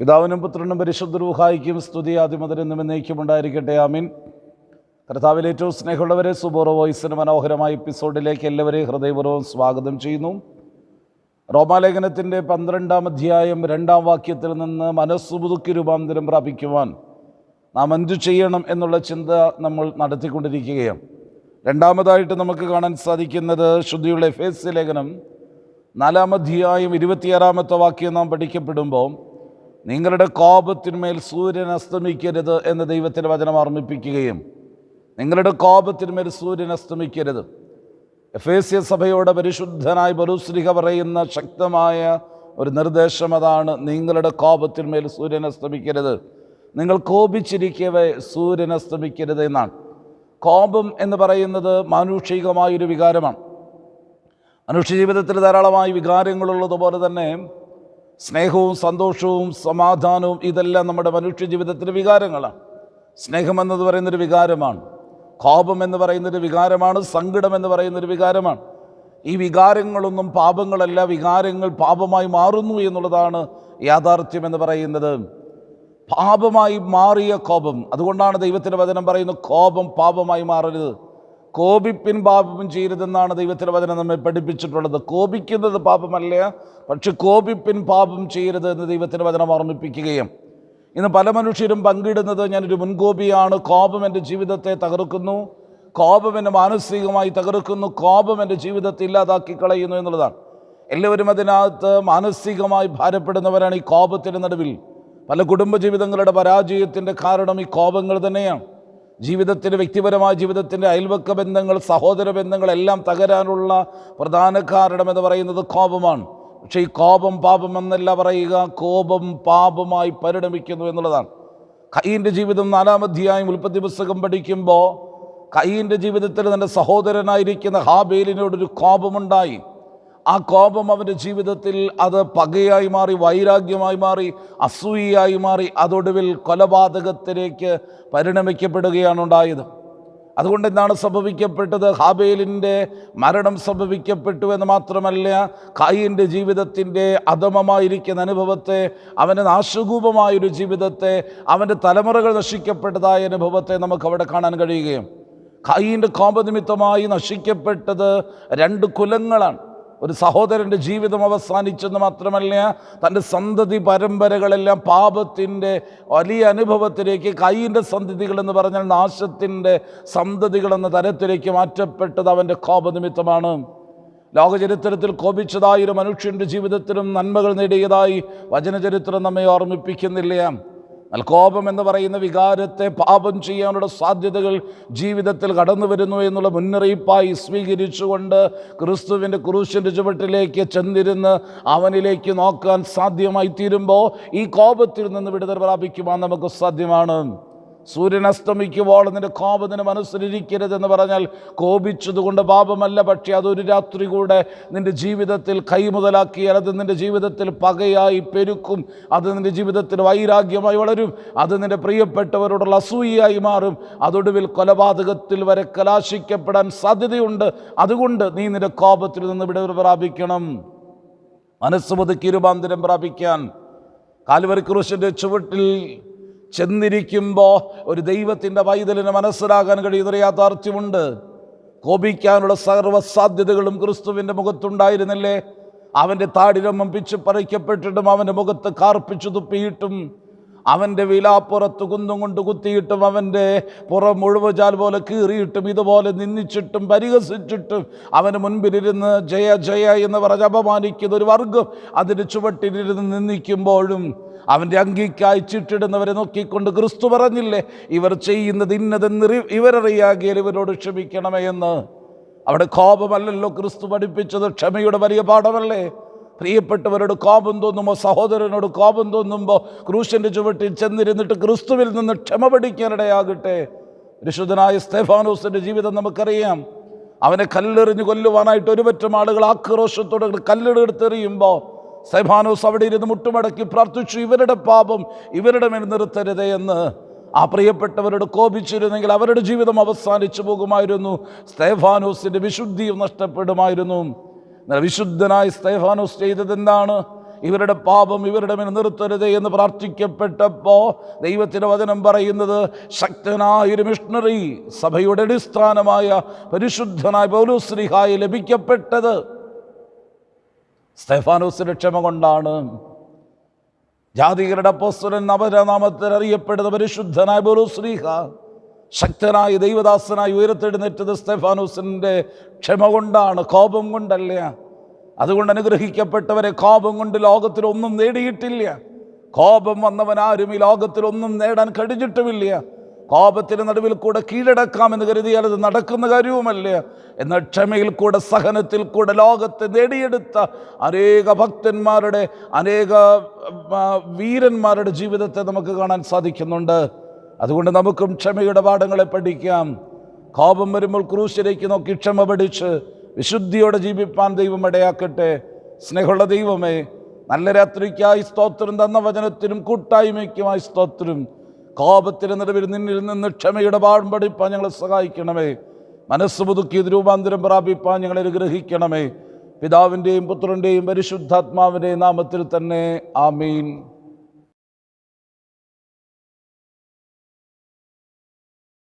പിതാവിനും പുത്രനും പരിശുദ്ധ രൂഹായിക്കും സ്തുതി. ആദിമതരെന്നും എന്നേക്കും ഉണ്ടായിരിക്കട്ടെ. ആമീൻ. കർത്താവിൽ ഏറ്റവും സ്നേഹമുള്ളവരെ സുബോറോ വോയിസിന് മനോഹരമായ എപ്പിസോഡിലേക്ക് എല്ലാവരെയും ഹൃദയപൂർവം സ്വാഗതം ചെയ്യുന്നു. റോമാലേഖനത്തിന്റെ പന്ത്രണ്ടാം അധ്യായം രണ്ടാം വാക്യത്തിൽ നിന്ന് മനസ്സുപുതുക്കി രൂപാന്തരം പ്രാപിക്കുവാൻ നാം എന്തു ചെയ്യണം എന്നുള്ള ചിന്ത നമ്മൾ നടത്തിക്കൊണ്ടിരിക്കുകയാണ്. രണ്ടാമതായിട്ട് നമുക്ക് കാണാൻ സാധിക്കുന്നത് ശുദ്ധിയുള്ള എഫ് എസ് ലേഖനം നാലാം അധ്യായം ഇരുപത്തിയാറാമത്തെ വാക്യം നാം പഠിക്കപ്പെടുമ്പോൾ നിങ്ങളുടെ കോപത്തിന്മേൽ സൂര്യൻ അസ്തമിക്കരുത് എന്ന് ദൈവത്തിന്റെ വചനം ഓർമ്മിപ്പിക്കുകയും നിങ്ങളുടെ കോപത്തിന്മേൽ സൂര്യൻ അസ്തമിക്കരുത് എഫ് എസ് സഭയോട് പരിശുദ്ധനായ ബറുസ്ലിഹ പറയുന്ന ശക്തമായ ഒരു നിർദ്ദേശം അതാണ് നിങ്ങളുടെ കോപത്തിന്മേൽ സൂര്യൻ അസ്തമിക്കരുത് നിങ്ങൾ കോപിച്ചിരിക്കവേ സൂര്യൻ അസ്തമിക്കരുത് എന്നാണ്. കോപം എന്ന് പറയുന്നത് മാനുഷികമായൊരു വികാരമാണ്. മനുഷ്യ ജീവിതത്തിൽ ധാരാളമായി വികാരങ്ങളുള്ളതുപോലെ തന്നെ സ്നേഹവും സന്തോഷവും സമാധാനവും ഇതെല്ലാം നമ്മുടെ മനുഷ്യ ജീവിതത്തിലെ വികാരങ്ങളാണ്. സ്നേഹം എന്നത് പറയുന്നൊരു വികാരമാണ്. കോപം എന്ന് പറയുന്നൊരു വികാരമാണ് സങ്കടം എന്ന് പറയുന്നൊരു വികാരമാണ്. ഈ വികാരങ്ങളൊന്നും പാപങ്ങളല്ല വികാരങ്ങൾ പാപമായി മാറുന്നു എന്നുള്ളതാണ് യാഥാർത്ഥ്യം എന്ന് പറയുന്നത്. പാപമായി മാറിയ കോപം അതുകൊണ്ടാണ് ദൈവത്തിന്റെ വചനം പറയുന്നത് കോപം പാപമായി മാറരുത്. കോപിപ്പിൻ പാപം ചെയ്യരുതെന്നാണ് ദൈവത്തിന്റെ വചനം നമ്മെ പഠിപ്പിച്ചിട്ടുള്ളത്. കോപിക്കുന്നത് പാപമല്ല പക്ഷെ കോപിപ്പിൻ പാപം ചെയ്യരുത് എന്ന് ദൈവത്തിന്റെ വചനം ഓർമ്മിപ്പിക്കുകയും ഇന്ന് പല മനുഷ്യരും പങ്കിടുന്നത് ഞാനൊരു മുൻകോപിയാണ്. കോപം എന്റെ ജീവിതത്തെ തകർക്കുന്നു. കോപം എന്നെ മാനസികമായി തകർക്കുന്നു. കോപം എന്റെ ജീവിതത്തെ ഇല്ലാതാക്കി കളയുന്നു എന്നുള്ളതാണ്. എല്ലാവരും അതിനകത്ത് മാനസികമായി ഭാരപ്പെടുന്നവരാണ് ഈ കോപത്തിന്റെ നടുവിൽ. പല കുടുംബജീവിതങ്ങളുടെ പരാജയത്തിന്റെ കാരണം ഈ കോപങ്ങൾ തന്നെയാണ്. ജീവിതത്തിന്റെ വ്യക്തിപരമായ ജീവിതത്തിന്റെ അയൽവക്ക ബന്ധങ്ങൾ സഹോദര ബന്ധങ്ങളെല്ലാം തകരാനുള്ള പ്രധാന കാരണം എന്ന് പറയുന്നത് കോപമാണ്. പക്ഷേ ഈ കോപം പാപം എന്നല്ല പറയുക കോപം പാപമായി പരിണമിക്കുന്നു എന്നുള്ളതാണ്. കയ്യന്റെ ജീവിതം നാലാം അധ്യായം ഉൽപ്പത്തി പുസ്തകം പഠിക്കുമ്പോൾ കയ്യന്റെ ജീവിതത്തിൽ തന്റെ സഹോദരനായിരിക്കുന്ന ഹാബേലിനോടൊരു കോപമുണ്ടായി. ആ കോപം അവന്റെ ജീവിതത്തിൽ അത് പകയായി മാറി വൈരാഗ്യമായി മാറി അസൂയയായി മാറി അതൊടുവിൽ കൊലപാതകത്തിലേക്ക് പരിണമിക്കപ്പെടുകയാണ് ഉണ്ടായത്. അതുകൊണ്ട് എന്താണ് സംഭവിക്കപ്പെട്ടത്? ഹാബേലിന്റെ മരണം സംഭവിക്കപ്പെട്ടു എന്ന് മാത്രമല്ല കായിന്റെ ജീവിതത്തിന്റെ അധമമായിരിക്കുന്ന അനുഭവത്തെ അവന്റെ നാശകൂപമായൊരു ജീവിതത്തെ അവന്റെ തലമുറകൾ നശിക്കപ്പെട്ടതായ അനുഭവത്തെ നമുക്ക് അവിടെ കാണാൻ കഴിയുകയും കായിന്റെ കോപനിമിത്തമായി നശിക്കപ്പെട്ടത് രണ്ട് കുലങ്ങളാണ്. ഒരു സഹോദരന്റെ ജീവിതം അവസാനിച്ചെന്ന് മാത്രമല്ല തന്റെ സന്തതി പരമ്പരകളെല്ലാം പാപത്തിന്റെ വലിയ അനുഭവത്തിലേക്ക് കൈയിന്റെ സന്തതികളെന്ന് പറഞ്ഞാൽ നാശത്തിന്റെ സന്തതികളെന്ന തരത്തിലേക്ക് മാറ്റപ്പെട്ടത് അവന്റെ കോപനിമിത്തമാണ്. ലോകചരിത്രത്തിൽ കോപിച്ചതായൊരു മനുഷ്യന്റെ ജീവിതത്തിലും നന്മകൾ നേടിയതായി വചനചരിത്രം നമ്മെ ഓർമ്മിപ്പിക്കുന്നില്ല. എന്നാൽ കോപം എന്ന് പറയുന്ന വികാരത്തെ പാപം ചെയ്യാനുള്ള സാധ്യതകൾ ജീവിതത്തിൽ കടന്നു വരുന്നു എന്നുള്ള മുന്നറിയിപ്പായി സ്വീകരിച്ചുകൊണ്ട് ക്രിസ്തുവിന്റെ ക്രൂശിന്റെ ചുവട്ടിലേക്ക് ചെന്നിരുന്ന് അവനിലേക്ക് നോക്കാൻ സാധ്യമായി തീരുമ്പോൾ ഈ കോപത്തിൽ നിന്ന് വിടുതൽ പ്രാപിക്കുവാൻ നമുക്ക് സാധ്യമാണ്. സൂര്യൻ അസ്തമിക്കുമ്പോൾ നിന്റെ കോപത്തിന് മനസ്സിലിരിക്കരുതെന്ന് പറഞ്ഞാൽ കോപിച്ചതുകൊണ്ട് പാപമല്ല പക്ഷേ അതൊരു രാത്രി കൂടെ നിന്റെ ജീവിതത്തിൽ കൈമുതലാക്കിയാൽ അത് നിന്റെ ജീവിതത്തിൽ പകയായി പെരുക്കും. അത് നിന്റെ ജീവിതത്തിൽ വൈരാഗ്യമായി വളരും. അത് നിന്റെ പ്രിയപ്പെട്ടവരോടുള്ള അസൂയയായി മാറും. അതൊടുവിൽ കൊലപാതകത്തിൽ വരെ കലാശിക്കപ്പെടാൻ സാധ്യതയുണ്ട്. അതുകൊണ്ട് നീ നിന്റെ കോപത്തിൽ നിന്ന് വിടവ് പ്രാപിക്കണം. മനസ്സുമതി കിരുപാന്തരം പ്രാപിക്കാൻ. കാൽവരി ക്രൂശിന്റെ ചുവട്ടിൽ ചെന്നിരിക്കുമ്പോൾ ഒരു ദൈവത്തിന്റെ പൈതലിന് മനസ്സിലാകാൻ കഴിയുന്നൊരു യാഥാർത്ഥ്യമുണ്ട്. കോപിക്കാനുള്ള സർവസാധ്യതകളും ക്രിസ്തുവിന്റെ മുഖത്തുണ്ടായിരുന്നില്ലേ? അവന്റെ താടിരമ്മം പിച്ചു പറിക്കപ്പെട്ടിട്ടും അവന്റെ മുഖത്ത് കാർപ്പിച്ചു തുപ്പിയിട്ടും അവന്റെ വിലാപ്പുറത്ത് കുന്നും കൊണ്ട് കുത്തിയിട്ടും അവന്റെ പുറം മുഴുവജാൽ പോലെ കീറിയിട്ടും ഇതുപോലെ നിന്ദിച്ചിട്ടും പരിഹസിച്ചിട്ടും അവന് മുൻപിലിരുന്ന് ജയ ജയ എന്ന് പറഞ്ഞ് അപമാനിക്കുന്ന ഒരു വർഗം അതിന് ചുവട്ടിലിരുന്ന് നിന്ദിക്കുമ്പോഴും അവന്റെ അങ്കിക്കായി ചിട്ടിടുന്നവരെ നോക്കിക്കൊണ്ട് ക്രിസ്തു പറഞ്ഞില്ലേ ഇവർ ചെയ്യുന്നത് ഇന്നതെന്ന് ഇവരറിയാകിയാൽ ഇവരോട് ക്ഷമിക്കണമേ എന്ന്. അവിടെ കോപമല്ലല്ലോ ക്രിസ്തു പഠിപ്പിച്ചത് ക്ഷമയുടെ വലിയ പാഠമല്ലേ? പ്രിയപ്പെട്ടവരോട് കോപം തോന്നുമ്പോൾ സഹോദരനോട് കോപം തോന്നുമ്പോൾ ക്രൂശന്റെ ചുവട്ടിൽ ചെന്നിരുന്നിട്ട് ക്രിസ്തുവിൽ നിന്ന് ക്ഷമ പഠിക്കാനിടയാകട്ടെ വിശുദ്ധനായ സ്തേഫാനോസിന്റെ ജീവിതം നമുക്കറിയാം. അവനെ കല്ലെറിഞ്ഞ് കൊല്ലുവാനായിട്ട് ഒരുപറ്റം ആളുകൾ ആക്രോശത്തോടെ കല്ലെടുത്തെറിയുമ്പോൾ സ്തേഫാനോസ് അവിടെ ഇരുന്ന് മുട്ടുമടക്കി പ്രാർത്ഥിച്ചു ഇവരുടെ പാപം ഇവരുടെ മേൽ നിർത്തരുതേ എന്ന്. ആ പ്രിയപ്പെട്ടവരോട് കോപിച്ചിരുന്നെങ്കിൽ അവരുടെ ജീവിതം അവസാനിച്ചു പോകുമായിരുന്നു. സ്തേഫാനോസിന്റെ വിശുദ്ധിയും നഷ്ടപ്പെടുമായിരുന്നു. വിശുദ്ധനായ സ്തേഫാനോസ് ചെയ്തത് എന്താണ് ഇവരുടെ പാപം ഇവരുടെ മേൽ നിർത്തരുത് എന്ന് പ്രാർത്ഥിക്കപ്പെട്ടപ്പോൾ ദൈവത്തിന്റെ വചനം പറയുന്നത് ശക്തനായ ഒരു മിഷണറി സഭയുടെ അടിസ്ഥാനമായ പരിശുദ്ധനായ പൗലോശ്രീഹായി ലഭിക്കപ്പെട്ടത്. സ്തേഫാനോസിന്റെ ക്ഷമ കൊണ്ടാണ്. ജാതികരുടെ അപ്പോസ്തലൻ നവരനാമത്തിൽ അറിയപ്പെടുന്ന പരിശുദ്ധനായ പൗലോശ്രീഹ ശക്തനായ ദൈവദാസനായി ഉയർത്തെഴുന്നേറ്റത് സ്തെഫാനോസിന്റെ ക്ഷമ കൊണ്ടാണ് കോപം കൊണ്ടല്ല. അതുകൊണ്ട് അനുഗ്രഹിക്കപ്പെട്ടവരെ കോപം കൊണ്ട് ലോകത്തിലൊന്നും നേടിയിട്ടില്ല. കോപം വന്നവൻ ആരും ഈ ലോകത്തിലൊന്നും നേടാൻ കഴിഞ്ഞിട്ടുമില്ല. കോപത്തിന് നടുവിൽ കൂടെ കീഴടക്കാമെന്ന് കരുതിയാൽ അത് നടക്കുന്ന കാര്യവുമല്ല. എന്നാൽ ക്ഷമയിൽ കൂടെ സഹനത്തിൽ കൂടെ ലോകത്തെ നേടിയെടുത്ത അനേക ഭക്തന്മാരുടെ അനേക വീരന്മാരുടെ ജീവിതത്തെ നമുക്ക് കാണാൻ സാധിക്കുന്നുണ്ട്. അതുകൊണ്ട് നമുക്കും ക്ഷമയുടെ പാഠങ്ങളെ പഠിക്കാം. കോപം വരുമ്പോൾ ക്രൂശിലേക്ക് നോക്കി ക്ഷമ പഠിച്ച് വിശുദ്ധിയോടെ ജീവിപ്പാൻ ദൈവം ഇടയാക്കട്ടെ. സ്നേഹമുള്ള ദൈവമേ നല്ല രാത്രിക്കായി സ്തോത്രം തന്ന വചനത്തിനും കൂട്ടായ്മയ്ക്കുമായി സ്തോത്രം. കോപത്തിന് നിലവിൽ നിന്നിൽ നിന്ന് ക്ഷമയുടെ പാഠം പഠിപ്പാൻ ഞങ്ങളെ സഹായിക്കണമേ. മനസ്സ് പുതുക്കി ഇത് രൂപാന്തരം പ്രാപിപ്പാൻ ഞങ്ങളെ അനുഗ്രഹിക്കണമേ. പിതാവിന്റെയും പുത്രന്റെയും പരിശുദ്ധാത്മാവിന്റെയും നാമത്തിൽ തന്നെ ആമീൻ.